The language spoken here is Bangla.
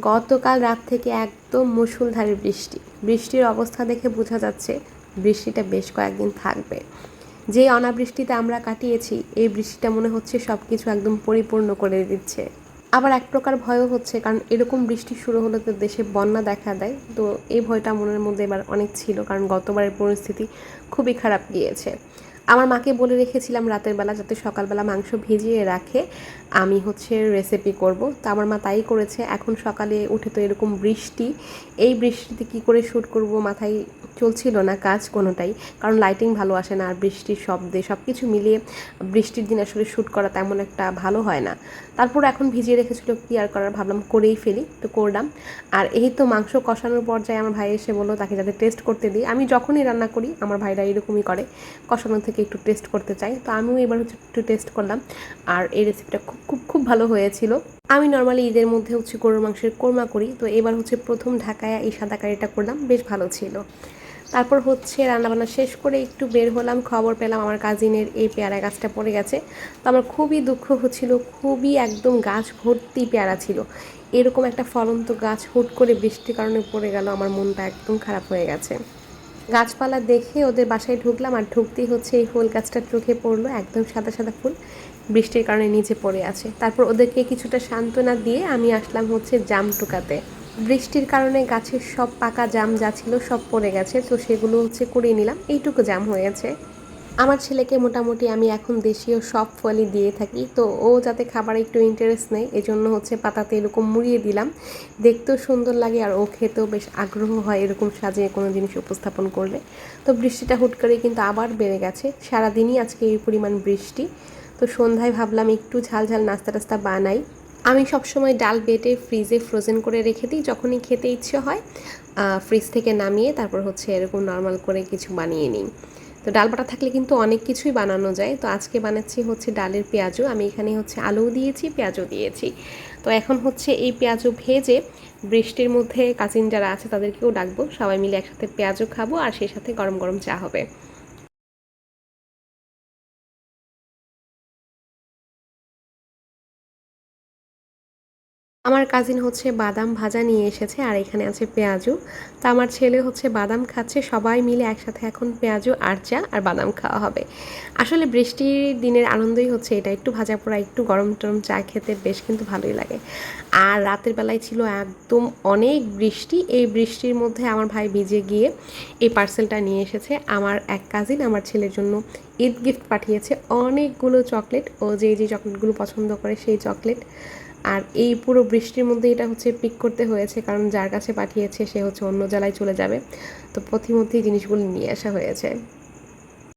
গতকাল রাত থেকে একদম মুষলধারে বৃষ্টি। বৃষ্টির অবস্থা দেখে বোঝা যাচ্ছে বৃষ্টিটা বেশ কয়েকদিন থাকবে। যে অনাবৃষ্টিতে আমরা কাটিয়েছি, এই বৃষ্টিটা মনে হচ্ছে সব কিছু একদম পরিপূর্ণ করে দিচ্ছে। আবার এক প্রকার ভয়ও হচ্ছে, কারণ এরকম বৃষ্টি শুরু হলে তো দেশে বন্যা দেখা দেয়। তো এই ভয়টা মনের মধ্যে এবার অনেক ছিল, কারণ গতবারের পরিস্থিতি খুবই খারাপ গিয়েছে। আমার মাকে বলে রেখেছিলাম রাতের বেলা যাতে সকালবেলা মাংস ভিজিয়ে রাখে। আমি হচ্ছে রেসিপি করব। তো আমার মা তাই করেছে। এখন সকালে উঠে তো এরকম বৃষ্টি। এই বৃষ্টিতে কি করে শ্যুট করব মাথায় চলছিল না কাজ কোনোটাই। কারণ লাইটিং ভালো আসে না, আর বৃষ্টির শব্দে সব কিছু মিলিয়ে বৃষ্টির দিন আসলে শ্যুট করা তেমন একটা ভালো হয় না। তারপর এখন ভিজিয়ে রেখেছিল কি আর করার ভাবলাম করেই ফেলি। তো করলাম। আর এই তো মাংস কষানোর পর্যায়ে আমার ভাই এসে বলল, তাকে যাতে টেস্ট করতে দিই। আমি যখনই রান্না করি, আমার ভাইরা এরকমই করে। কষানো থেকে একটু টেস্ট করতে চাই। তো আমিও এবার হচ্ছে একটু টেস্ট করলাম। আর এই রেসিপিটা খুব খুব খুব ভালো হয়েছিল। আমি নর্মালি ঈদের মধ্যে হচ্ছে গরুর মাংসের কোরমা করি। তো এবার হচ্ছে প্রথম ঢাকায় এই সাদা কারিটা করলাম। বেশ ভালো ছিল। তারপর হচ্ছে রান্নাবান্না শেষ করে একটু বের হলাম। খবর পেলাম আমার কাজিনের এই পেয়ারা গাছটা পড়ে গেছে। তো আমার খুবই দুঃখ হচ্ছিল। খুবই একদম গাছ ভর্তি পেয়ারা ছিল। এরকম একটা ফলন্ত গাছ হুট করে বৃষ্টির কারণে পড়ে গেল। আমার মনটা একদম খারাপ হয়ে গেছে। গাছপালা দেখে ওদের বাসায় ঢুকলাম আর ঢুকতেই হচ্ছে এই ফুল গাছটা চোখে পড়ল একদম সাদা সাদা ফুল। বৃষ্টির কারণে নিচে পড়ে আছে। তারপর ওদেরকে কিছুটা সান্ত্বনা দিয়ে আমি আসলাম হচ্ছে জাম টুকাতে বৃষ্টির কারণে গাছের সব পাকা জাম যা ছিল সব পড়ে গেছে, তো সেগুলো হচ্ছে কুড়িয়ে নিলাম। এইটুকু জাম হয়েছে আমার ছেলেকে মোটামুটি আমি এখন দেশীয় সব ফলই দিয়ে থাকি। তো ও যাতে খাবারে একটু ইন্টারেস্ট নেয়, এজন্য হচ্ছে পাতাতে এরকম মুড়িয়ে দিলাম। দেখতেও সুন্দর লাগে আর ও খেতেও বেশ আগ্রহ হয় এরকম সাজিয়ে কোনো জিনিস উপস্থাপন করলে। তো বৃষ্টিটা হুট করে কিন্তু আবার বেড়ে গেছে। সারাদিনই আজকে এই পরিমাণ বৃষ্টি। তো সন্ধ্যায় ভাবলাম একটু ঝাল ঝাল নাস্তা টাস্তা বানাই। আমি সবসময় ডাল বেটে ফ্রিজে ফ্রোজেন করে রেখে দিই, যখনই খেতে ইচ্ছে হয় ফ্রিজ থেকে নামিয়ে তারপর হচ্ছে এরকম নর্মাল করে কিছু বানিয়ে নিই। তো ডাল বাটা থাকলে কিন্তু অনেক কিছুই বানানো যায়। তো আজকে বানাচ্ছি হচ্ছে ডালের পেঁয়াজও আমি এখানে হচ্ছে আলুও দিয়েছি, পেঁয়াজও দিয়েছি। তো এখন হচ্ছে এই পেঁয়াজও ভেজে বৃষ্টির মধ্যে কাজিন যারা আছে তাদেরকেও ডাকবো। সবাই মিলে একসাথে পেঁয়াজও খাব আর সেই সাথে গরম গরম চা হবে। আমার কাজিন হচ্ছে বাদাম ভাজা নিয়ে এসেছে, আর এখানে আছে পেঁয়াজু। তা আমার ছেলে হচ্ছে বাদাম খাচ্ছে, সবাই মিলে একসাথে এখন পেঁয়াজু আর চা আর বাদাম খাওয়া হবে। আসলে বৃষ্টির দিনের আনন্দই হচ্ছে এটা, একটু ভাজা পোড়া, একটু গরম টরম চা খেতে বেশ কিন্তু ভালোই লাগে। আর রাতের বেলায় ছিল একদম অনেক বৃষ্টি, এই বৃষ্টির মধ্যে আমার ভাই ভিজে গিয়ে এই পার্সেলটা নিয়ে এসেছে। আমার এক কাজিন আমার ছেলের জন্য ঈদ গিফট পাঠিয়েছে, অনেকগুলো চকলেট ও যে যে চকলেটগুলো পছন্দ করে সেই চকলেট আর এই পুরো বৃষ্টির মধ্যে এটা হচ্ছে পিক করতে হয়েছে, কারণ যার কাছে পাঠিয়েছে সে হচ্ছে অন্য জেলায় চলে যাবে। তো পথিমধ্যেই জিনিসগুলো নিয়ে আসা হয়েছে।